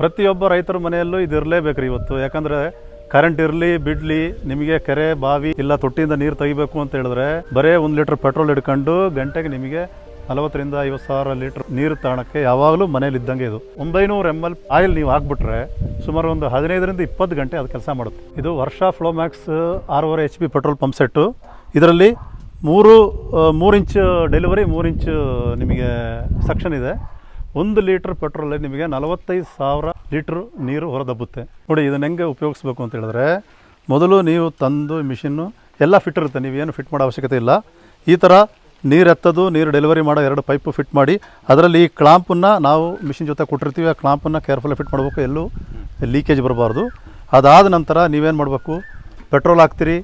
ಪ್ರತಿಯೊಬ್ಬ ರೈತರ ಮನೆಯಲ್ಲೂ ಇದು ಇವತ್ತು. ಯಾಕಂದ್ರೆ ಕರೆಂಟ್ ಇರಲಿ, ಬಿಡ್ಲಿ, ನಿಮಗೆ ಕೆರೆ, ಬಾವಿ, ಇಲ್ಲ ತೊಟ್ಟಿಯಿಂದ ನೀರು ತೆಗಿಬೇಕು ಅಂತ ಹೇಳಿದ್ರೆ ಬರೇ ಒಂದು ಲೀಟರ್ ಪೆಟ್ರೋಲ್ ಹಿಡ್ಕೊಂಡು ಗಂಟೆಗೆ ನಿಮಗೆ ನಲವತ್ತರಿಂದ ಐವತ್ತು ಸಾವಿರ ಲೀಟರ್ ನೀರು ತಾಣಕ್ಕೆ ಯಾವಾಗಲೂ ಮನೇಲಿ ಇದ್ದಂಗೆ ಇದು. ಒಂಬೈನೂರು ಎಂ ಎಲ್ ಆಯಿಲ್ ನೀವು ಹಾಕ್ಬಿಟ್ರೆ ಸುಮಾರು ಒಂದು ಹದಿನೈದರಿಂದ ಇಪ್ಪತ್ತು ಗಂಟೆ ಅದು ಕೆಲಸ ಮಾಡುತ್ತೆ. ಇದು ವರ್ಷ ಫ್ಲೋಮ್ಯಾಕ್ಸ್ ಆರೂವರೆ H P petrol pump set ಇದರಲ್ಲಿ ಮೂರು ಮೂರು ಇಂಚ್ ಡೆಲಿವರಿ ಮೂರು ಇಂಚ್ ನಿಮಗೆ ಸಕ್ಷನ್ ಇದೆ. ಒಂದು ಲೀಟ್ರ್ ಪೆಟ್ರೋಲಲ್ಲಿ ನಿಮಗೆ ನಲವತ್ತೈದು ಸಾವಿರ ಲೀಟ್ರ್ ನೀರು ಹೊರದಬ್ಬುತ್ತೆ. ನೋಡಿ, ಇದನ್ನ ಹೆಂಗೆ ಉಪಯೋಗಿಸ್ಬೇಕು ಅಂತ ಹೇಳಿದ್ರೆ, ಮೊದಲು ನೀವು ತಂದು ಮಿಷಿನ್ನು ಎಲ್ಲ ಫಿಟ್ ಇರುತ್ತೆ. ನೀವೇನು ಫಿಟ್ ಮಾಡೋ ಅವಶ್ಯಕತೆ ಇಲ್ಲ. ಈ ಥರ ನೀರು ಎತ್ತದು ನೀರು ಡೆಲಿವರಿ ಮಾಡೋ ಎರಡು ಪೈಪು ಫಿಟ್ ಮಾಡಿ, ಅದರಲ್ಲಿ ಈ ಕ್ಲಾಂಪನ್ನು ನಾವು ಮಿಷಿನ್ ಜೊತೆ ಕೊಟ್ಟಿರ್ತೀವಿ. ಆ ಕ್ಲಾಂಪನ್ನು ಕೇರ್ಫುಲ್ ಫಿಟ್ ಮಾಡಬೇಕು. ಎಲ್ಲೂ ಲೀಕೇಜ್ ಬರಬಾರ್ದು. ಅದಾದ ನಂತರ ನೀವೇನು ಮಾಡಬೇಕು? ಪೆಟ್ರೋಲ್ ಹಾಕ್ತೀರಿ.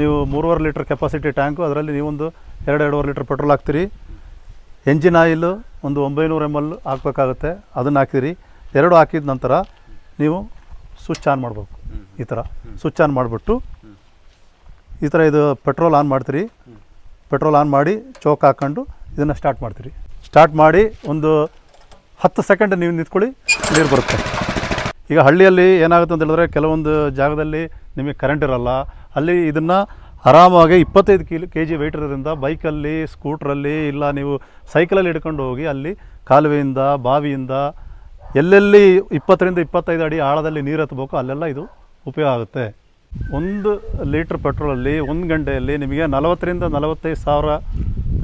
ನೀವು ಮೂರುವರೆ ಲೀಟ್ರ್ ಕೆಪಾಸಿಟಿ ಟ್ಯಾಂಕು, ಅದರಲ್ಲಿ ನೀವೊಂದು ಎರಡು, ಎರಡೂವರೆ ಲೀಟ್ರ್ ಪೆಟ್ರೋಲ್ ಹಾಕ್ತೀರಿ. ಎಂಜಿನ್ ಆಯಿಲು ಒಂದು ಒಂಬೈನೂರು ಎಂ ಎಲ್ ಹಾಕಬೇಕಾಗುತ್ತೆ. ಅದನ್ನು ಹಾಕಿರಿ ಎರಡು ಹಾಕಿದ ನಂತರ ನೀವು ಸ್ವಿಚ್ ಆನ್ ಮಾಡಬೇಕು. ಈ ಥರ ಸ್ವಿಚ್ ಆನ್ ಮಾಡಿಬಿಟ್ಟು ಈ ಥರ ಇದು ಪೆಟ್ರೋಲ್ ಆನ್ ಮಾಡ್ತೀರಿ. ಪೆಟ್ರೋಲ್ ಆನ್ ಮಾಡಿ ಚೋಕ್ ಹಾಕ್ಕೊಂಡು ಇದನ್ನು ಸ್ಟಾರ್ಟ್ ಮಾಡ್ತೀರಿ. ಸ್ಟಾರ್ಟ್ ಮಾಡಿ ಒಂದು ಹತ್ತು ಸೆಕೆಂಡ್ ನೀವು ನಿಂತ್ಕೊಳ್ಳಿ ನೀರು ಬರುತ್ತೆ. ಈಗ ಹಳ್ಳಿಯಲ್ಲಿ ಏನಾಗುತ್ತೆ ಅಂತ ಹೇಳಿದ್ರೆ ಕೆಲವೊಂದು ಜಾಗದಲ್ಲಿ ನಿಮಗೆ ಕರೆಂಟ್ ಇರಲ್ಲ. ಅಲ್ಲಿ ಇದನ್ನು ಆರಾಮಾಗಿ ಇಪ್ಪತ್ತೈದು ಕಿಲೋ ಕೆ ಜಿ ವೆಯ್ಟ್ ಇರೋದ್ರಿಂದ ಬೈಕಲ್ಲಿ, ಸ್ಕೂಟ್ರಲ್ಲಿ ಇಲ್ಲ ನೀವು ಸೈಕಲಲ್ಲಿ ಹಿಡ್ಕೊಂಡು ಹೋಗಿ ಅಲ್ಲಿ ಕಾಲುವೆಯಿಂದ, ಬಾವಿಯಿಂದ ಎಲ್ಲೆಲ್ಲಿ ಇಪ್ಪತ್ತರಿಂದ ಇಪ್ಪತ್ತೈದು ಅಡಿ ಆಳದಲ್ಲಿ ನೀರು ಹತ್ಬೇಕು ಅಲ್ಲೆಲ್ಲ ಇದು ಉಪಯೋಗ ಆಗುತ್ತೆ. ಒಂದು ಲೀಟ್ರ್ ಪೆಟ್ರೋಲಲ್ಲಿ ಒಂದು ಗಂಟೆಯಲ್ಲಿ ನಿಮಗೆ ನಲವತ್ತರಿಂದ ನಲವತ್ತೈದು ಸಾವಿರ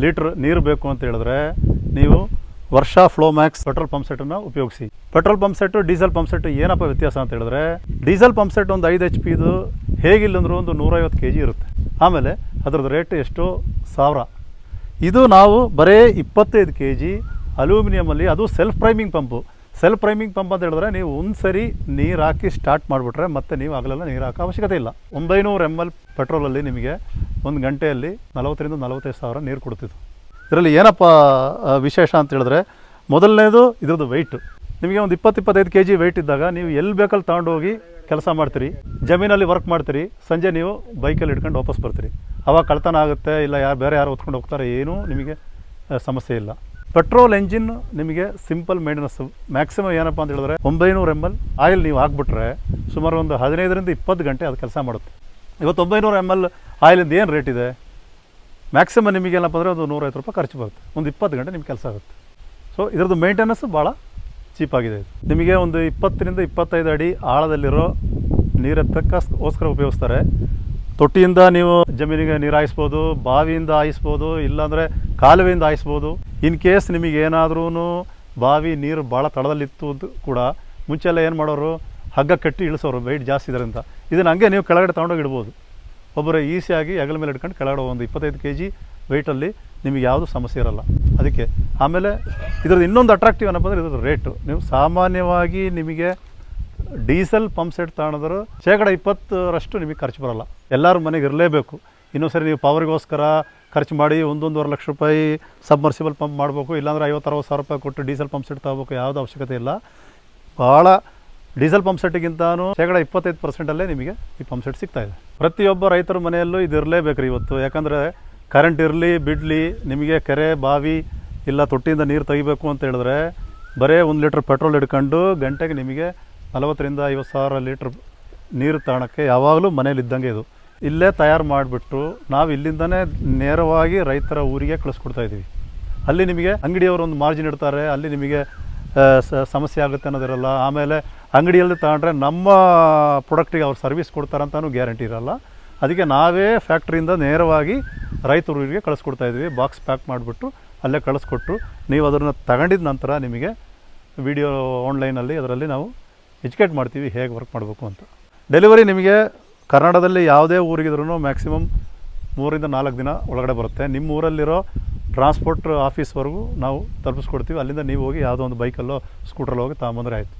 ಲೀಟ್ರ್ ನೀರು ಬೇಕು ಅಂತ ಹೇಳಿದ್ರೆ ನೀವು Varsha Flowmax petrol pump ಸೆಟ್ಟನ್ನು ಉಪಯೋಗಿಸಿ. Petrol pump set, diesel pump set ಏನಪ್ಪ ವ್ಯತ್ಯಾಸ ಅಂತ ಹೇಳಿದ್ರೆ, ಡೀಸೆಲ್ ಪಂಪ್ ಸೆಟ್ ಒಂದು ಐದು ಎಚ್ ಪಿದು ಹೇಗಿಲ್ಲಂದ್ರೂ ಒಂದು ನೂರೈವತ್ತು ಕೆ ಜಿ ಇರುತ್ತೆ. ಆಮೇಲೆ ಅದ್ರದ್ದು ರೇಟ್ ಎಷ್ಟು ಸಾವಿರ. ಇದು ನಾವು ಬರೀ ಇಪ್ಪತ್ತೈದು ಕೆ ಜಿ ಅಲ್ಯೂಮಿನಿಯಮಲ್ಲಿ ಅದು self priming pump. Self priming pump ಅಂತ ಹೇಳಿದ್ರೆ ನೀವು ಒಂದು ಸರಿ ನೀರು ಹಾಕಿ ಸ್ಟಾರ್ಟ್ ಮಾಡಿಬಿಟ್ರೆ ಮತ್ತೆ ನೀವು ಆಗಲೆಲ್ಲ ನೀರು ಹಾಕೋ ಅವಶ್ಯಕತೆ ಇಲ್ಲ. ಒಂಬೈನೂರು ಎಂ ಎಲ್ ಪೆಟ್ರೋಲಲ್ಲಿ ನಿಮಗೆ ಒಂದು ಗಂಟೆಯಲ್ಲಿ ನಲವತ್ತರಿಂದ ನಲವತ್ತೈದು ಸಾವಿರ ನೀರು ಕೊಡ್ತಿತ್ತು. ಇದರಲ್ಲಿ ಏನಪ್ಪ ವಿಶೇಷ ಅಂತ ಹೇಳಿದ್ರೆ ಮೊದಲನೇದು ಇದ್ರದ್ದು ವೆಯ್ಟ್ ನಿಮಗೆ ಒಂದು ಇಪ್ಪತ್ತು ಇಪ್ಪತ್ತೈದು ಕೆ ಜಿ ವೆಯ್ಟ್ ಇದ್ದಾಗ ನೀವು ಎಲ್ಲಿ ಬೇಕಲ್ಲಿ ತಗೊಂಡೋಗಿ ಕೆಲಸ ಮಾಡ್ತೀರಿ, ಜಮೀನಲ್ಲಿ ವರ್ಕ್ ಮಾಡ್ತೀರಿ, ಸಂಜೆ ನೀವು ಬೈಕಲ್ಲಿ ಹಿಡ್ಕೊಂಡು ವಾಪಸ್ ಬರ್ತೀರಿ. ಅವಾಗ ಕಳ್ತನ ಆಗುತ್ತೆ, ಇಲ್ಲ ಯಾರು, ಬೇರೆ ಯಾರು ಹೊತ್ಕೊಂಡು ಹೋಗ್ತಾರೆ, ಏನೂ ನಿಮಗೆ ಸಮಸ್ಯೆ ಇಲ್ಲ. ಪೆಟ್ರೋಲ್ ಎಂಜಿನ್ ನಿಮಗೆ ಸಿಂಪಲ್ ಮೇಂಟೆನೆನ್ಸ್ ಮ್ಯಾಕ್ಸಿಮಮ್ ಏನಪ್ಪ ಅಂತ ಹೇಳಿದ್ರೆ ಒಂಬೈನೂರು ಎಂ ಎಲ್ ಆಯಿಲ್ ನೀವು ಹಾಕ್ಬಿಟ್ರೆ ಸುಮಾರು ಒಂದು ಹದಿನೈದರಿಂದ ಇಪ್ಪತ್ತು ಗಂಟೆ ಅದು ಕೆಲಸ ಮಾಡುತ್ತೆ. ಇವತ್ತು ಒಂಬೈನೂರು ಎಂ ಎಲ್ ಆಯಿಲಿಂದ ಏನು ರೇಟ್ ಇದೆ? ಮ್ಯಾಕ್ಸಿಮಮ್ ನಿಮಗೆ ಏನಪ್ಪ ಅಂದರೆ ಒಂದು ನೂರೈವತ್ತು ರೂಪಾಯಿ ಖರ್ಚು ಬರುತ್ತೆ. ಒಂದು ಇಪ್ಪತ್ತು ಗಂಟೆ ನಿಮ್ಗೆ ಕೆಲಸ ಆಗುತ್ತೆ. ಸೊ ಇದ್ರದ್ದು ಮೇಂಟೆನೆನ್ಸ್ ಭಾಳ ಚೀಪಾಗಿದೆ ಆಗಿದೆ. ನಿಮಗೆ ಒಂದು ಇಪ್ಪತ್ತರಿಂದ ಇಪ್ಪತ್ತೈದು ಅಡಿ ಆಳದಲ್ಲಿರೋ ನೀರೆತ್ತಕ್ಕೋಸ್ಕರ ಉಪಯೋಗಿಸ್ತಾರೆ. ತೊಟ್ಟಿಯಿಂದ ನೀವು ಜಮೀನಿಗೆ ನೀರು ಹಾಯಿಸ್ಬೋದು ಬಾವಿಯಿಂದ ಹಾಯಿಸ್ಬೋದು, ಇಲ್ಲಾಂದರೆ ಕಾಲುವೆಯಿಂದ ಹಾಯಿಸ್ಬೋದು. ಇನ್ ಕೇಸ್ ನಿಮಗೆ ಏನಾದ್ರೂ ಬಾವಿ ನೀರು ಭಾಳ ತಳದಲ್ಲಿತ್ತು ಕೂಡ ಮುಂಚೆ ಎಲ್ಲ ಏನು ಮಾಡೋರು, ಹಗ್ಗ ಕಟ್ಟಿ ಇಳಿಸೋರು ವೆಯ್ಟ್ ಜಾಸ್ತಿ ಇದರಿಂದ. ಇದನ್ನು ಹಂಗೆ ನೀವು ಕೆಳಗಡೆ ತೊಗೊಂಡೋಗಿ ಇಡ್ಬೋದು. ಒಬ್ಬರು ಈಸಿಯಾಗಿ ಹಗಲ ಮೇಲೆ ಇಟ್ಕೊಂಡು ಕೆಳಗಡೆ ಒಂದು ಇಪ್ಪತ್ತೈದು ಕೆ ಜಿ ವೆಯ್ಟಲ್ಲಿ ನಿಮಗೆ ಯಾವುದು ಸಮಸ್ಯೆ ಇರಲ್ಲ. ಅದಕ್ಕೆ ಆಮೇಲೆ ಇದ್ರದ್ದು ಇನ್ನೊಂದು ಅಟ್ರಾಕ್ಟಿವ್ ಏನಪ್ಪ ಅಂದರೆ ಇದ್ರದ್ದು ರೇಟು ನೀವು ಸಾಮಾನ್ಯವಾಗಿ ನಿಮಗೆ ಡೀಸೆಲ್ ಪಂಪ್ ಸೆಟ್ ತಗೊಂಡ್ರು ಶೇಕಡ ಇಪ್ಪತ್ತರಷ್ಟು ನಿಮಗೆ ಖರ್ಚು ಬರಲ್ಲ. ಎಲ್ಲರೂ ಮನೆಗೆ ಇರಲೇಬೇಕು. ಇನ್ನೊಂದು ಸರಿ ನೀವು ಪವರ್ಗೋಸ್ಕರ ಖರ್ಚು ಮಾಡಿ ಒಂದೊಂದುವರೆ ಲಕ್ಷ ರೂಪಾಯಿ ಸಬ್ಮರ್ಸಿಬಲ್ ಪಂಪ್ ಮಾಡಬೇಕು, ಇಲ್ಲಾಂದ್ರೆ ಐವತ್ತರವತ್ತು ಸಾವಿರ ರೂಪಾಯಿ ಕೊಟ್ಟು ಡೀಸೆಲ್ ಪಂಪ್ ಸೆಟ್ ತಗೋಬೇಕು ಯಾವುದೂ ಅವಶ್ಯಕತೆ ಇಲ್ಲ. ಭಾಳ ಡೀಸೆಲ್ ಪಂಪ್ ಸೆಟ್ಗಿಂತನೂ ಶೇಕಡ ಇಪ್ಪತ್ತೈದು ಪರ್ಸೆಂಟಲ್ಲೇ ನಿಮಗೆ ಈ ಪಂಪ್ ಸೆಟ್ ಸಿಗ್ತಾಯಿದೆ ಪ್ರತಿಯೊಬ್ಬ ರೈತರ ಮನೆಯಲ್ಲೂ ಇದು ಇರಲೇಬೇಕ್ರಿ ಇವತ್ತು. ಯಾಕಂದರೆ ಕರೆಂಟ್ ಇರಲಿ, ಬಿಡಲಿ, ನಿಮಗೆ ಕೆರೆ, ಬಾವಿ ಇಲ್ಲ ತೊಟ್ಟಿಯಿಂದ ನೀರು ತೆಗಿಬೇಕು ಅಂತ ಹೇಳಿದ್ರೆ ಬರೇ ಒಂದು ಲೀಟ್ರ್ ಪೆಟ್ರೋಲ್ ಹಿಡ್ಕೊಂಡು ಗಂಟೆಗೆ ನಿಮಗೆ ನಲವತ್ತರಿಂದ ಐವತ್ತು ಸಾವಿರ ಲೀಟ್ರ್ ನೀರು ತಾಣಕ್ಕೆ ಯಾವಾಗಲೂ ಮನೇಲಿ ಇದ್ದಂಗೆ ಇದು. ಇಲ್ಲೇ ತಯಾರು ಮಾಡಿಬಿಟ್ಟು ನಾವು ಇಲ್ಲಿಂದನೇ ನೇರವಾಗಿ ರೈತರ ಊರಿಗೆ ಕಳಿಸ್ಕೊಡ್ತಾ ಇದ್ದೀವಿ ಅಲ್ಲಿ ನಿಮಗೆ ಅಂಗಡಿಯವರು ಒಂದು ಮಾರ್ಜಿನ್ ಇಡ್ತಾರೆ, ಅಲ್ಲಿ ನಿಮಗೆ ಸಮಸ್ಯೆ ಆಗುತ್ತೆ ಅನ್ನೋದಿರಲ್ಲ. ಆಮೇಲೆ ಅಂಗಡಿಯಲ್ಲಿ ತಗೊಂಡ್ರೆ ನಮ್ಮ ಪ್ರಾಡಕ್ಟಿಗೆ ಅವ್ರು ಸರ್ವಿಸ್ ಕೊಡ್ತಾರಂತನೂ ಗ್ಯಾರಂಟಿ ಇರಲ್ಲ. ಅದಕ್ಕೆ ನಾವೇ ಫ್ಯಾಕ್ಟ್ರಿಯಿಂದ ನೇರವಾಗಿ ರೈತರಿಗೆ ಕಳಿಸ್ಕೊಡ್ತಾ ಇದ್ವಿ ಬಾಕ್ಸ್ ಪ್ಯಾಕ್ ಮಾಡಿಬಿಟ್ಟು ಅಲ್ಲೇ ಕಳಿಸ್ಕೊಟ್ರು. ನೀವು ಅದನ್ನು ತಗೊಂಡಿದ ನಂತರ ನಿಮಗೆ ವಿಡಿಯೋ ಆನ್ಲೈನಲ್ಲಿ ಅದರಲ್ಲಿ ನಾವು ಎಜುಕೇಟ್ ಮಾಡ್ತೀವಿ, ಹೇಗೆ ವರ್ಕ್ ಮಾಡಬೇಕು ಅಂತ. ಡೆಲಿವರಿ ನಿಮಗೆ ಕರ್ನಾಟಕದಲ್ಲಿ ಯಾವುದೇ ಊರಿಗಿದ್ರೂ ಮ್ಯಾಕ್ಸಿಮಮ್ ಮೂರಿಂದ ನಾಲ್ಕು ದಿನ ಒಳಗಡೆ ಬರುತ್ತೆ. ನಿಮ್ಮ ಊರಲ್ಲಿರೋ ಟ್ರಾನ್ಸ್ಪೋರ್ಟ್ ಆಫೀಸ್ವರೆಗೂ ನಾವು ತಲುಪಿಸ್ಕೊಡ್ತೀವಿ. ಅಲ್ಲಿಂದ ನೀವು ಹೋಗಿ ಯಾವುದೋ ಒಂದು ಬೈಕಲ್ಲೋ ಸ್ಕೂಟ್ರಲ್ಲೋ ಹೋಗಿ ತಗೊಂಬಂದ್ರೆ ಆಯಿತು.